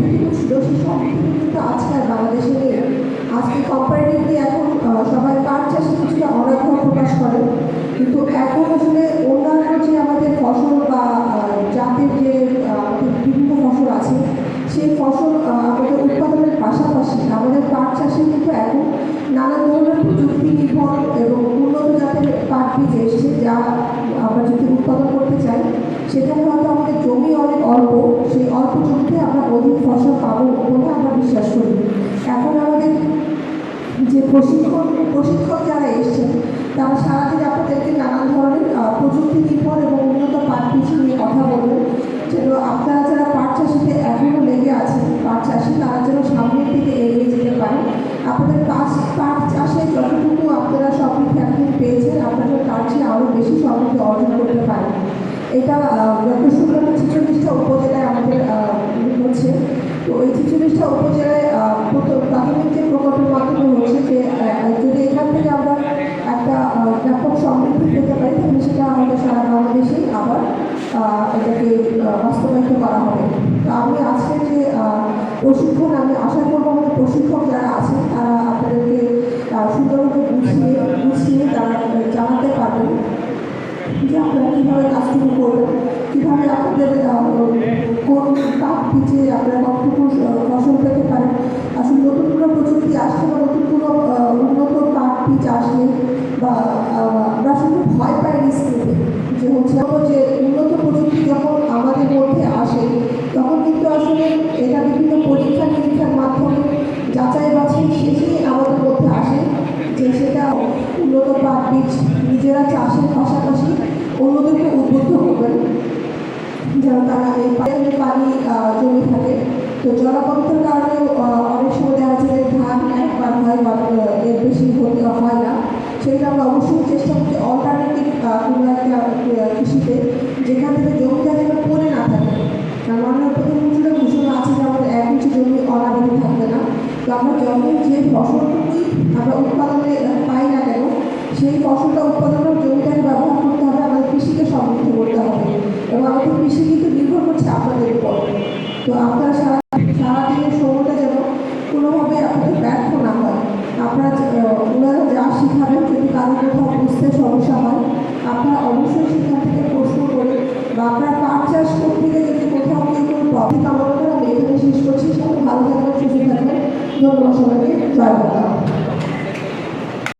সমৃদ্ধি ছিল সেই সমৃদ্ধি কিন্তু আজকে বাংলাদেশে নেই আজকে এখন সবাই পাট চাষে প্রকাশ করে কিন্তু এখন আসলে অন্যান্য যে আমাদের ফসল বা জাতের যে বিভিন্ন ফসল আছে সেই ফসল উৎপাদনের পাশাপাশি আমাদের পাট চাষে কিন্তু এখন নানা ধরনের প্রযুক্তি নির্ভর এবং উন্নত জাতের পাট বীজ যা আমরা যদি উৎপাদন করতে চাই সেখানে হয়তো অল্প, সেই অল্প জমিতে আমরা অধিক ফসল পাবো বলে আমরা বিশ্বাস করি। এখন আমাদের যে প্রশিক্ষণ, প্রশিক্ষক যারা এসছেন, তারা সারাদিন আপনাদেরকে নানান ধরনের প্রযুক্তি নির্ভর এবং উন্নত পাট বীজ নিয়ে কথা বলবেন। যেন আপনারা যারা পাট চাষিতে এখনও লেগে আছেন, পাট চাষি, তারা যেন সামনের দিকে এগিয়ে যেতে পারে। আপনাদের পাট পাট চাষে যতটুকু আপনারা সমৃদ্ধি এখন পেয়েছেন আপনারা তার চেয়ে আরও বেশি সমৃদ্ধি অর্জন করতে পারেন। এটা যত ছেচল্লিশটা উপজেলায় আমাদের হচ্ছে। তো ওই ছেচল্লিশটা উপজেলায় প্রথম- প্রাথমিক যে প্রকল্পের মাধ্যমে হচ্ছে যে যদি এখান থেকে আমরা একটা ব্যাপক সমৃদ্ধি পেতে পারি, তাহলে সেটা আমাদের সারা বাংলাদেশেই আবার এটাকে বাস্তবায়িত করা হবে। তো আমি আজকে যে প্রশিক্ষণ, আমি আশা করব আমাদের প্রশিক্ষক যারা আছেন যে আপনারা কীভাবে কাজটুকু করবেন কীভাবে আপনাদের কোন কাপ পিছিয়ে আপনারা কতটুকু ফসল পেতে পারেন? আসলে নতুন কোনো প্রযুক্তি আসলে বা নতুন কোনো উন্নত কাপ পিচ আসলে বা আমরা আসলে ভয় পাই রিস্ক যে হচ্ছে যে উন্নত প্রযুক্তি যখন আমাদের মধ্যে আসে, তখন কিন্তু আসলে এটা বিভিন্ন পরীক্ষা নিরীক্ষার মাধ্যমে যাচাই বাছাই শেষেই আমাদের মধ্যে আসে যে সেটা উন্নত পাট বীজ নিজেরা চাষের পাশাপাশি অন্যদেরকে উদ্বুদ্ধ করবেন, যেন তারা এই পানি পানি জমে থাকে। তো জলাবদ্ধতার কারণে অনেক সময় দেখা যাচ্ছে যে ধান একবার হয় বা এর বেশি হতে হয় না। সেটা আমরা অবশ্যই চেষ্টা করছি অল্টারনেটিভ একটা কৃষিতে, যেখান থেকে জমিটা যেন পড়ে না থাকে। কারণ মাননীয় প্রধানমন্ত্রীর ঘোষণা আছে যে আমাদের এক জমি অনাবাদি থাকবে না। তো আমরা যখন যে ফসলটুকুই তো আপনারা সারা সারাদিনের সময়টা যেন কোনোভাবে আপনাদের ব্যর্থ না হয়। আপনারা ওনারা যা শিখাবেন, যদি কারও কোথাও বুঝতে সমস্যা হয়, আপনারা অবশ্যই সেখান থেকে প্রশ্ন করে বা আপনার পাট চাষ করতে গিয়ে যদি কোথাও গিয়ে কোনো প্রফিট কামানো করে আমি এখানে শেষ করছি সবাই ভালো থাকবেন, সুস্থ থাকবেন। ধন্যবাদ সবাইকে। জয় বাংলা।